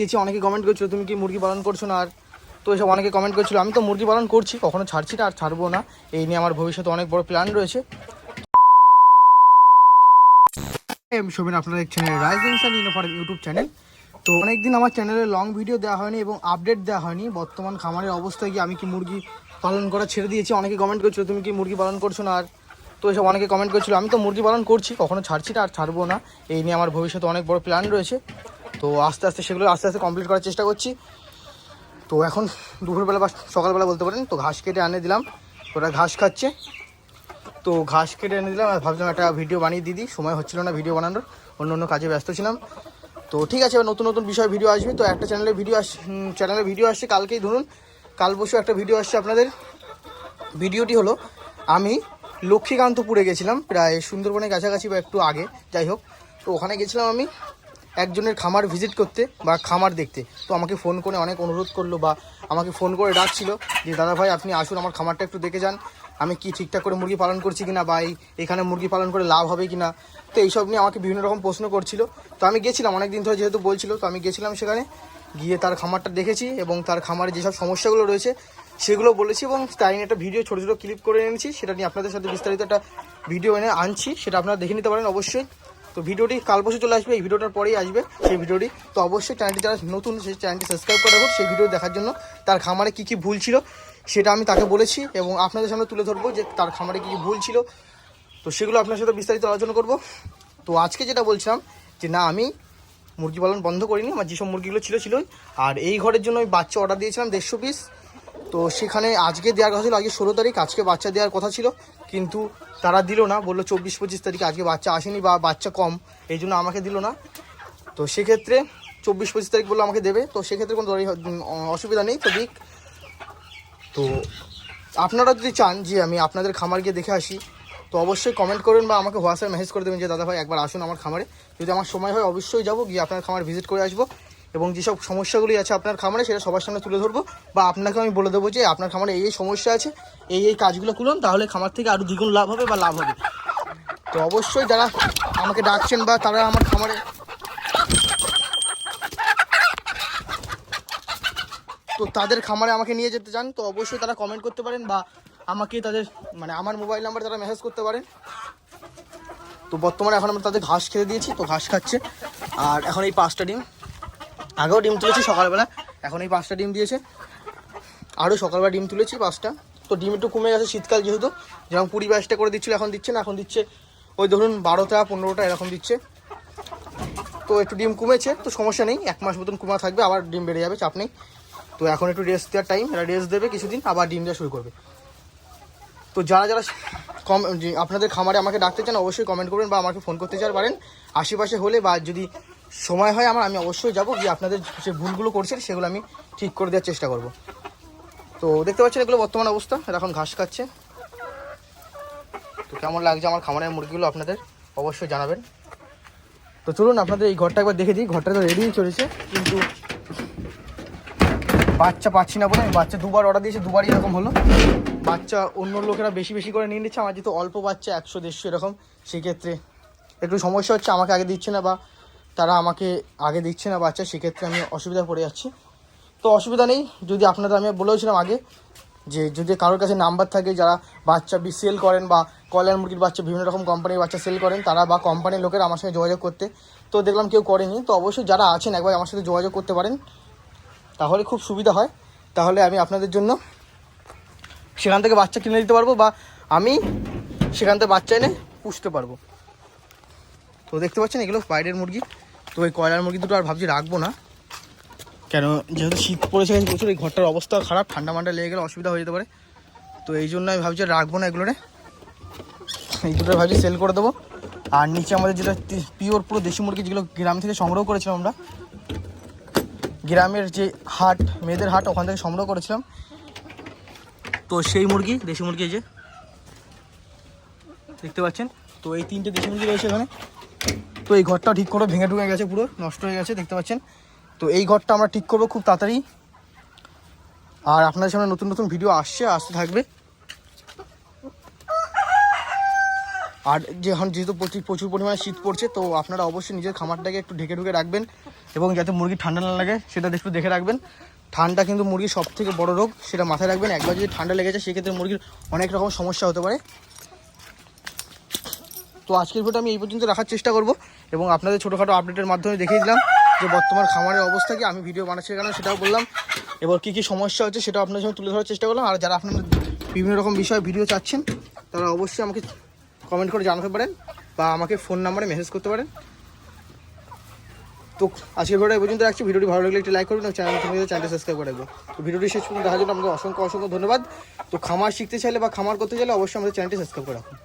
দিয়েছি, অনেকে কমেন্ট করছিল, তুমি কি মুরগি পালন করছ না? আর তো এসব অনেকে কমেন্ট করছিল, আমি তো মুরগি পালন করছি, কখনো ছাড়ছি না আর ছাড়বো না। এই নিয়ে আমার ভবিষ্যতে অনেক বড় প্ল্যান রয়েছে। আমি শোভন আপনারা দেখছেন rising sun uniform YouTube channel তো অনেকদিন আমার চ্যানেলে লং ভিডিও দেওয়া হয়নি এবং আপডেট দেওয়া হয়নি। বর্তমান খামারের অবস্থায় গিয়ে আমি কি মুরগি পালন করা ছেড়ে দিয়েছি? অনেকে কমেন্ট করছিল, তুমি কি মুরগি পালন করছ না? আর তো এসব অনেকে কমেন্ট করছিল, আমি তো মুরগি পালন করছি, কখনো ছাড়ছি না আর ছাড়বো না। এই নিয়ে আমার ভবিষ্যতে অনেক বড় প্ল্যান রয়েছে। তো আস্তে আস্তে সেগুলো আস্তে আস্তে কমপ্লিট করার চেষ্টা করছি। তো এখন দুপুরবেলা বা সকালবেলা বলতে পারেন, তো ঘাস কেটে আনে দিলাম। ওরা ঘাস খাচ্ছে। তো ঘাস কেটে এনে দিলাম আর ভাবছিলাম একটা ভিডিও বানিয়ে দিদি সময় হচ্ছিল না ভিডিও বানানোর, অন্য অন্য কাজে ব্যস্ত ছিলাম। তো ঠিক আছে নতুন নতুন বিষয় ভিডিও আসবে। তো একটা চ্যানেলে ভিডিও আস চ্যানেলে ভিডিও আসছে, কালকেই ধরুন। কাল বসে একটা ভিডিও আসছে আপনাদের। ভিডিওটি হলো, আমি লক্ষ্মীকান্তপুরে গেছিলাম, প্রায় সুন্দরবনের কাছাকাছি বা একটু আগে, যাই হোক। তো ওখানে গেছিলাম আমি। একজনের খামার ভিজিট করতে বা খামার দেখতে। তো আমাকে ফোন করে অনেক অনুরোধ করল বা আমাকে ফোন করে ডাকছিল যে, দাদা ভাই, আপনি আসুন, আমার খামারটা একটু দেখে যান। আমি কি ঠিকঠাক করে মুরগি পালন করছি কিনা বা এখানে মুরগি পালন করে লাভ হবে কিনা? তো এইসব নিয়ে আমাকে বিভিন্ন রকম প্রশ্ন করছিল। তো আমি গেছিলাম অনেক দিন ধরে যেহেতু বলছিল, তো আমি গেছিলাম সেখানে। গিয়ে তার খামারটা দেখেছি এবং তার খামারে যেসব সমস্যাগুলো রয়েছে, সেগুলো বলেছি এবং তাই নিয়ে একটা ভিডিও ছোটো ছোটো ক্লিপ করে এনেছি। সেটা নিয়ে আপনাদের সাথে বিস্তারিত একটা ভিডিও এনে আনছি। সেটা আপনারা দেখে নিতে পারেন অবশ্যই। তো ভিডিওটি কাল বসে চলে আসবে, এই ভিডিওটার পরেই আসবে সেই ভিডিওটি। তো অবশ্যই চ্যানেলটি যারা নতুন, সেই চ্যানেলটি সাবস্ক্রাইব করে রাখুন, সেই ভিডিও দেখার জন্য তার খামারে কী কী ভুল ছিল সেটা আমি তাকে বলেছি এবং আপনাদের সামনে তুলে ধরবো যে তার খামারে কী কী ভুল ছিল। তো সেগুলো আপনার সাথে বিস্তারিত আলোচনা করব। তো আজকে যেটা বলছিলাম যে না, আমি মুরগি পালন বন্ধ করিনি, আমার যেসব মুরগিগুলো ছিল, ছিলই। আর এই ঘরের জন্য আমি বাচ্চা অর্ডার দিয়েছিলাম দেড়শো পিস তো সেখানে আজকে দেওয়ার কথা ছিল, আজকে ষোলো তারিখ, আজকে বাচ্চা দেওয়ার কথা ছিল। কিন্তু তারা দিল না, বলল চব্বিশ পঁচিশ তারিখে, আজকে বাচ্চা আসেনি বা বাচ্চা কম, এই জন্য আমাকে দিল না। তো সেক্ষেত্রে চব্বিশ পঁচিশ তারিখ বলল আমাকে দেবে, তো সেক্ষেত্রে কোনো অসুবিধা নেই, তো দিক। তো আপনারা যদি চান যে আমি আপনাদের খামার গিয়ে দেখে আসি, তো অবশ্যই কমেন্ট করবেন বা আমাকে হোয়াটসঅ্যাপে মেসেজ করে দেবেন যে দাদা ভাই একবার আসুন আমার খামারে। যদি আমার সময় হয়, অবশ্যই যাব, গিয়ে আপনার খামার ভিজিট করে আসব। এবং যেসব সমস্যাগুলি আছে আপনার খামারে, সেটা সবার সামনে তুলে ধরবো। বা আপনাকে আমি বলে দেবো যে আপনার খামারে এই এই সমস্যা আছে, এই এই কাজগুলো করুন, তাহলে খামার থেকে আরও দ্বিগুণ লাভ হবে বা লাভ হবে। তো অবশ্যই যারা আমাকে ডাকছেন বা তারা আমার খামারে তো তাদের খামারে আমাকে নিয়ে যেতে চান, তো অবশ্যই তারা কমেন্ট করতে পারেন বা আমাকে তাদের মানে আমার মোবাইল নাম্বার তারা মেসেজ করতে পারেন। তো বর্তমানে এখন আমরা তাদের ঘাস খেতে দিয়েছি, তো ঘাস খাচ্ছে। আর এখন এই পাঁচটা ডিম। আগেও ডিম তুলেছি, সকালবেলা। এখন এই পাঁচটা ডিম দিয়েছে। আরও সকালবেলা ডিম তুলেছি পাঁচটা। তো ডিম একটু কমে গেছে শীতকাল যেহেতু। যেমন কুড়ি বাইশটা করে দিচ্ছিল, এখন দিচ্ছে না, এখন দিচ্ছে ওই ধরুন বারোটা, পনেরোটা, এরকম দিচ্ছে। তো একটু ডিম কমেছে, তো সমস্যা নেই, এক মাস মতন কমা থাকবে, আবার ডিম বেড়ে যাবে, চাপ নেই। তো এখন একটু রেস্ট দেওয়ার টাইম এরা রেস্ট দেবে, কিছুদিন, আবার ডিম দেওয়া শুরু করবে। তো যারা যারা কম আপনাদের খামারে আমাকে ডাকতে চান, অবশ্যই কমেন্ট করবেন বা আমাকে ফোন করতে চান পারেন। আশেপাশে হলে বা যদি সময় হয় আমার, আমি অবশ্যই যাব। গিয়ে আপনাদের যে ভুলগুলো করছেন, সেগুলো আমি ঠিক করে দেওয়ার চেষ্টা করব। তো দেখতে পাচ্ছেন এগুলো বর্তমান অবস্থা। এরা এখন ঘাস খাচ্ছে। তো কেমন লাগছে আমার খামারের মুরগিগুলো আপনাদের? অবশ্যই জানাবেন। তো চলুন, আপনাদের এই ঘরটা একবার দেখে দিই। ঘরটা তো রেডি চলেছে, কিন্তু বাচ্চা পাচ্ছি না বলে, বাচ্চা দুবার অর্ডার দিয়েছি, দুবারই এরকম হলো। বাচ্চা অন্য লোকেরা বেশি বেশি করে নিয়ে নিচ্ছে। আমার যেহেতু অল্প বাচ্চা, একশো দেড়শো এরকম, সেক্ষেত্রে একটু সমস্যা হচ্ছে, আমাকে আগে দিচ্ছে না বা তারা আমাকে আগে দিচ্ছে না বাচ্চা, সেক্ষেত্রে আমি অসুবিধা পড়ে যাচ্ছি। তো অসুবিধা নেই, যদি আপনাদের, আমি বলেওছিলাম আগে যে যদি কারোর কাছে নাম্বার থাকে, যারা বাচ্চা সেল করেন বা কয়লার মুরগির বাচ্চা, বিভিন্ন রকম কোম্পানির বাচ্চা সেল করেন, তারা বা কোম্পানির লোকেরা আমার সঙ্গে যোগাযোগ করতে। তো দেখলাম কেউ করেনি, তো অবশ্যই যারা আছেন, একবার আমার সাথে যোগাযোগ করতে পারেন। তাহলে খুব সুবিধা হয়। তাহলে আমি আপনাদের জন্য সেখান থেকে বাচ্চা কিনে দিতে পারব বা আমি সেখান থেকে বাচ্চা এনে পুষতে পারব। তো দেখতে পাচ্ছেন, এগুলো বাইরের মুরগি। তো ওই কয়লার মুরগি দুটো আর ভাবছি রাখব না। কেন, যেহেতু শীত পড়েছে প্রচুর, এই ঘরটার অবস্থা খারাপ, ঠান্ডা মান্ডা লেগে গেলে অসুবিধা হয়ে যেতে পারে। তো এই জন্য আমি ভাবছি রাখব না এগুলোরে। এই দুটো ভাবছি সেল করে দেবো। আর নিচে আমাদের যেটা পিওর পুরো দেশি মুরগি যেগুলো গ্রাম থেকে সংগ্রহ করেছিলাম আমরা, গ্রামের যে হাট, মেয়েদের হাট, ওখান থেকে সংগ্রহ করেছিলাম। তো সেই মুরগি, দেশি মুরগি এই যে, দেখতে পাচ্ছেন? তো এই তিনটে দেশি মুরগি রয়েছে এখানে। তো এই ঘরটা ঠিক করে ভেঙে ঢুকে গেছে পুরো, নষ্ট হয়ে গেছে, দেখতে পাচ্ছেন? তো এই ঘরটা আমরা ঠিক করব খুব তাড়াতাড়ি। আর আপনাদের সামনে নতুন নতুন ভিডিও আসছে, আসতে থাকবে। আর যখন যেহেতু প্রচুর প্রচুর পরিমাণে শীত পড়ছে, তো আপনারা অবশ্যই নিজের খামারটাকে একটু ঢেকে ঢুকে রাখবেন এবং যাতে মুরগি ঠান্ডা না লাগে, সেটা একটু দেখে রাখবেন। ঠান্ডা কিন্তু মুরগির সব থেকে বড় রোগ, সেটা মাথায় রাখবেন। একবার যদি ঠান্ডা লেগে যায়, সেক্ষেত্রে মুরগির অনেক রকম সমস্যা হতে পারে। তো আজকের ভিডিওটা আমি এই পর্যন্ত রাখার চেষ্টা করব এবং আপনাদের ছোটোখাটো আপডেটের মাধ্যমে দেখিয়ে দিলাম যে বর্তমান খামারের অবস্থা কি। আমি ভিডিও বানাচ্ছি কেন সেটাও বললাম। এবার কী কী সমস্যা হচ্ছে সেটাও আপনাদের সঙ্গে তুলে ধরার চেষ্টা করলাম। আর যারা আপনাদের বিভিন্ন রকম বিষয়ে ভিডিও চাচ্ছেন, তারা অবশ্যই আমাকে কমেন্ট করে জানাতে পারেন বা আমাকে ফোন নাম্বারে মেসেজ করতে পারেন। তো আজকের ভিডিওটা এই পর্যন্ত রাখছি। ভিডিওটি ভালো লাগলে একটি লাইক করুন এবং চ্যানেল চ্যানেলটা সাবস্ক্রাইব করে রাখব তো ভিডিওটি শেষ পর্যন্ত দেখার জন্য আপনাকে অসংখ্য অসংখ্য ধন্যবাদ। তো খামার শিখতে চাইলে বা খামার করতে চাইলে অবশ্যই আমাদের চ্যানেলটি সাবস্ক্রাইব করে রাখুন।